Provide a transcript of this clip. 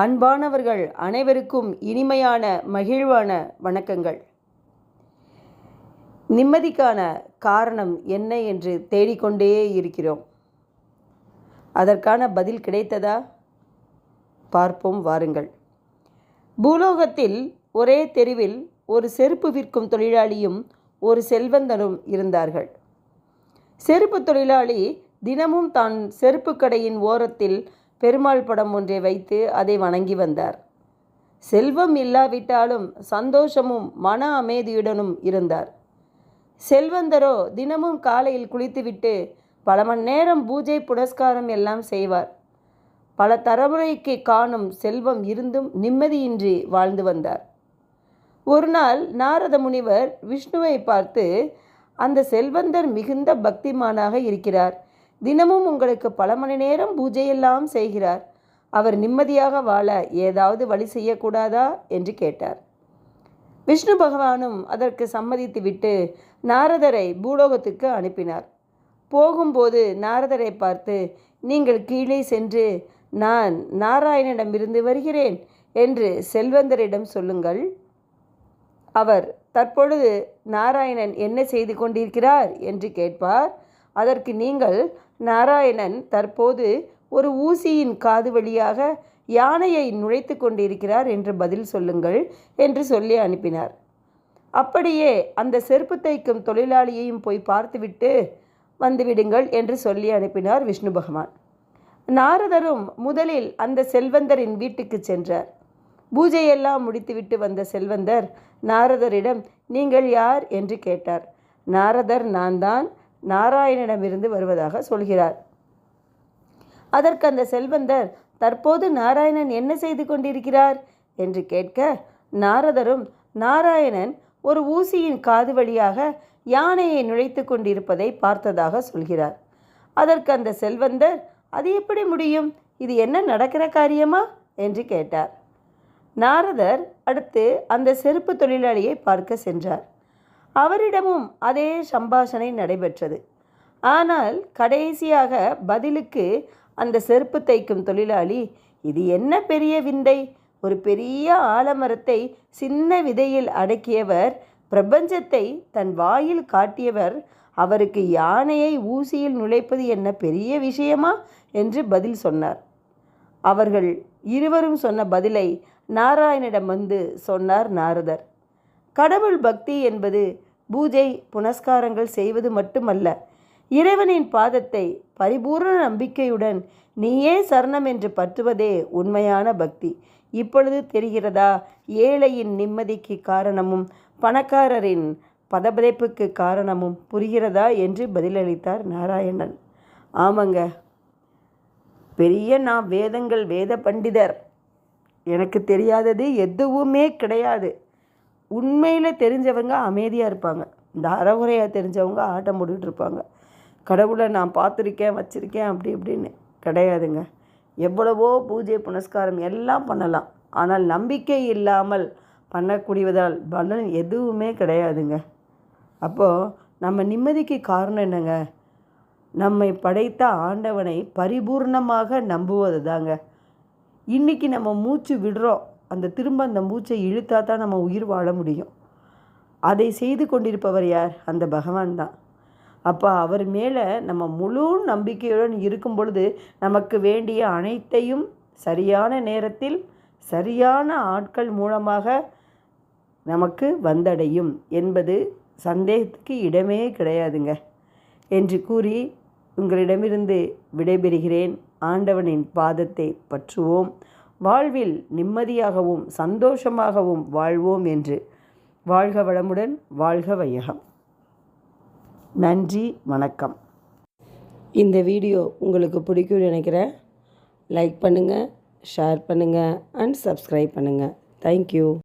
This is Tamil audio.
அன்பானவர்கள் அனைவருக்கும் இனிமையான மகிழ்வான வணக்கங்கள். நிம்மதிக்கான காரணம் என்ன என்று தேடிக்கொண்டே இருக்கிறோம். அதற்கான பதில் கிடைத்ததா? பார்ப்போம் வாருங்கள். பூலோகத்தில் ஒரே தெருவில் ஒரு செருப்பு விற்கும் தொழிலாளியும் ஒரு செல்வந்தனும் இருந்தார்கள். செருப்பு தொழிலாளி தினமும் தான் செருப்பு கடையின் ஓரத்தில் பெருமாள் படம் ஒன்றை வைத்து அதை வணங்கி வந்தார். செல்வம் இல்லாவிட்டாலும் சந்தோஷமும் மன அமைதியுடனும் இருந்தார். செல்வந்தரோ தினமும் காலையில் குளித்துவிட்டு பல மணி நேரம் பூஜை புனஸ்காரம் எல்லாம் செய்வார். பல தலைமுறைக்கு காணும் செல்வம் இருந்தும் நிம்மதியின்றி வாழ்ந்து வந்தார். ஒரு நாள் நாரத முனிவர் விஷ்ணுவை பார்த்து அந்த செல்வந்தர் மிகுந்த பக்திமானாக இருக்கிறார். தினமும் உங்களுக்கு பல மணி நேரம் பூஜையெல்லாம் செய்கிறார். அவர் நிம்மதியாக வாழ ஏதாவது வழி செய்யக்கூடாதா? என்று கேட்டார். விஷ்ணு பகவானும் அதற்கு சம்மதித்துவிட்டு நாரதரை பூலோகத்துக்கு அனுப்பினார். போகும்போது நாரதரை பார்த்து நீங்கள் கீழே சென்று நான் நாராயணனிடமிருந்து வருகிறேன் என்று செல்வந்தரிடம் சொல்லுங்கள். அவர் தற்பொழுது நாராயணன் என்ன செய்து கொண்டிருக்கிறார்? என்று கேட்பார். அதற்கு நீங்கள் நாராயணன் தற்போது ஒரு ஊசியின் காது வழியாக யானையை நுழைத்து கொண்டிருக்கிறார் என்று பதில் சொல்லுங்கள் என்று சொல்லி அனுப்பினார். அப்படியே அந்த செருப்பு தைக்கும் தொழிலாளியையும் போய் பார்த்துவிட்டு வந்துவிடுங்கள் என்று சொல்லி அனுப்பினார் விஷ்ணு பகவான். நாரதரும் முதலில் அந்த செல்வந்தரின் வீட்டுக்கு சென்றார். பூஜையெல்லாம் முடித்துவிட்டு வந்த செல்வந்தர் நாரதரிடம் நீங்கள் யார்? என்று கேட்டார். நாரதர் நான் தான் நாராயணனிடமிருந்து வருவதாக சொல்கிறார். அதற்கு அந்த செல்வந்தர் தற்போது நாராயணன் என்ன செய்து கொண்டிருக்கிறார்? என்று கேட்க நாரதரும் நாராயணன் ஒரு ஊசியின் காது வழியாக யானையை நுழைத்து கொண்டிருப்பதை பார்த்ததாக சொல்கிறார். அதற்கு அந்த செல்வந்தர் அது எப்படி முடியும்? இது என்ன நடக்கிற காரியமா? என்று கேட்டார். நாரதர் அடுத்து அந்த செருப்பு தொழிலாளியை பார்க்க சென்றார். அவரிடமும் அதே சம்பாஷணை நடைபெற்றது. ஆனால் கடைசியாக பதிலுக்கு அந்த செருப்பு தைக்கும் தொழிலாளி இது என்ன பெரிய விந்தை? ஒரு பெரிய ஆலமரத்தை சின்ன விதையில் அடக்கியவர் பிரபஞ்சத்தை தன் வாயில் காட்டியவர் அவருக்கு யானையை ஊசியில் நுழைப்பது என்ன பெரிய விஷயமா? என்று பதில் சொன்னார். அவர்கள் இருவரும் சொன்ன பதிலை நாராயணிடம் வந்து சொன்னார் நாரதர். கடவுள் பக்தி என்பது பூஜை புனஸ்காரங்கள் செய்வது மட்டுமல்ல. இறைவனின் பாதத்தை பரிபூர்ண நம்பிக்கையுடன் நீயே சரணம் என்று பற்றுவதே உண்மையான பக்தி. இப்பொழுது தெரிகிறதா? ஏழையின் நிம்மதிக்கு காரணமும் பணக்காரரின் பதபதைப்புக்கு காரணமும் புரிகிறதா என்று பதிலளித்தார் நாராயணன். ஆமாங்க. பெரிய நான் வேதங்கள் வேத பண்டிதர். எனக்கு தெரியாதது எதுவுமே கிடையாது. உண்மையில் தெரிஞ்சவங்க அமைதியாக இருப்பாங்க. இந்த அறகுறையாக தெரிஞ்சவங்க ஆட்டம் போட்டுக்கிட்டு இருப்பாங்க. கடவுளை நான் பார்த்துருக்கேன் வச்சுருக்கேன் அப்படி இப்படின்னு கிடையாதுங்க. எவ்வளவோ பூஜை புனஸ்காரம் எல்லாம் பண்ணலாம். ஆனால் நம்பிக்கை இல்லாமல் பண்ணக்கூடியதால் பலன் எதுவுமே கிடையாதுங்க. அப்போது நம்ம நிம்மதிக்கு காரணம் என்னங்க? நம்மை படைத்த ஆண்டவனை பரிபூர்ணமாக நம்புவது தாங்க இன்றைக்கி நம்ம மூச்சு விடுறோம். அந்த திரும்ப அந்த மூச்சை இழுத்தா தான் நம்ம உயிர் வாழ முடியும். அதை செய்து கொண்டிருப்பவர் யார்? அந்த பகவான் தான். அப்போ அவர் மேலே நம்ம முழு நம்பிக்கையுடன் இருக்கும் பொழுது நமக்கு வேண்டிய அனைத்தையும் சரியான நேரத்தில் சரியான ஆட்கள் மூலமாக நமக்கு வந்தடையும் என்பது சந்தேகத்துக்கு இடமே கிடையாதுங்க. என்று கூறி உங்களிடமிருந்து விடைபெறுகிறேன். ஆண்டவனின் பாதத்தை பற்றுவோம். வாழ்வில் நிம்மதியாகவும் சந்தோஷமாகவும் வாழ்வோம் என்று வாழ்க வளமுடன் வாழ்க வையகம். நன்றி வணக்கம். இந்த வீடியோ உங்களுக்கு பிடிக்கும்னு நினைக்கிறேன். லைக் பண்ணுங்கள் ஷேர் பண்ணுங்கள் அண்ட் சப்ஸ்கிரைப் பண்ணுங்கள் தேங்க்யூ